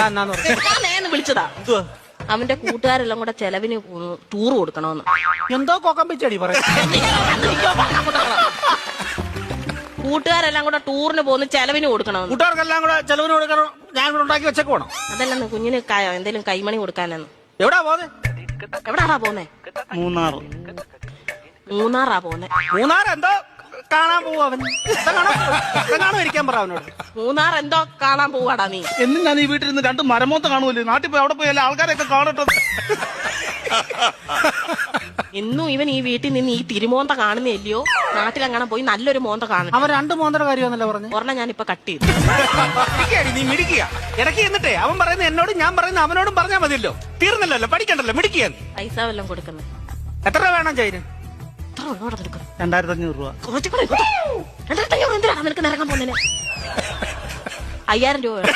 ഞാൻ വിളിച്ചതാ. അവന്റെ കൂട്ടുകാരെല്ലാം കൂടെ ചെലവിന് ടൂർ കൊടുക്കണമെന്ന്. എന്തോ കൊക്കമ്പിച്ചടി കൂട്ടുകാരെല്ലാം കൂടെ ടൂറിന് പോകുന്ന ചെലവിന് കൊടുക്കണമെന്ന്. കൂട്ടുകാർക്കെല്ലാം കൂടെ ചെലവിന് കൊടുക്കണം. ഞാൻ കൂടെ ഉണ്ടാക്കി വെച്ചേക്ക് വേണം അതല്ലെന്ന് കുഞ്ഞിന് എന്തെങ്കിലും കൈമണി കൊടുക്കാനെന്ന്. എവിടാ പോന്നെ? എവിടാടാ പോന്നെ? മൂന്നാർ മൂന്നാറാ പോന്നെ. മൂന്നാർ എന്തോ കാണാൻ പോവാ അവൻ. കാണാൻ ഇരിക്കാൻ പറ അവനോട്? മൂന്നാർ എന്തോ കാണാൻ പോവാടാ നീ. എന്നും ഞാൻ ഈ വീട്ടിൽ നിന്ന് രണ്ട് മരമോത്ത് കാണുമല്ലേ നാട്ടിൽ പോയി അവിടെ പോയി എല്ലാ ആൾക്കാരെയൊക്കെ കാണട്ടെ. ഇന്നും ഇവൻ ഈ വീട്ടിൽ നിന്ന് ഈ തിരുമോന്ത കാണുന്നില്ലയോ നാട്ടിലങ്ങനെ പോയി നല്ലൊരു മോന്ത കാണും അവൻ രണ്ട് മോന്തയുടെ കാര്യമാണല്ലോ പറഞ്ഞു? ഒരെണ്ണം ഞാൻ ഇപ്പൊ കട്ട് ചെയ്തു. മിടിക്കുകയാണ് നീ മിടിക്കുക ഇടയ്ക്ക് എന്നിട്ടേ അവൻ പറയുന്ന എന്നോടും ഞാൻ പറയുന്ന അവനോടും പറഞ്ഞാൽ മതിയല്ലോ. തീർന്നല്ലോ പഠിക്കണ്ടല്ലോ മിടിക്കുക പൈസ വല്ലതും കൊടുക്കുന്നത് എത്ര രൂപ വേണം ചൈന് എത്ര ഉള്ളോടെ നിൽക്കുന്നു? രണ്ടായിരത്തി അഞ്ഞൂറ് രൂപ. കുറച്ചുകൂടെ രണ്ടായിരത്തി അഞ്ഞൂറ് എന്തിനാണ് നിനക്ക് പോകുന്നതിന്? അയ്യായിരം രൂപ വേണം.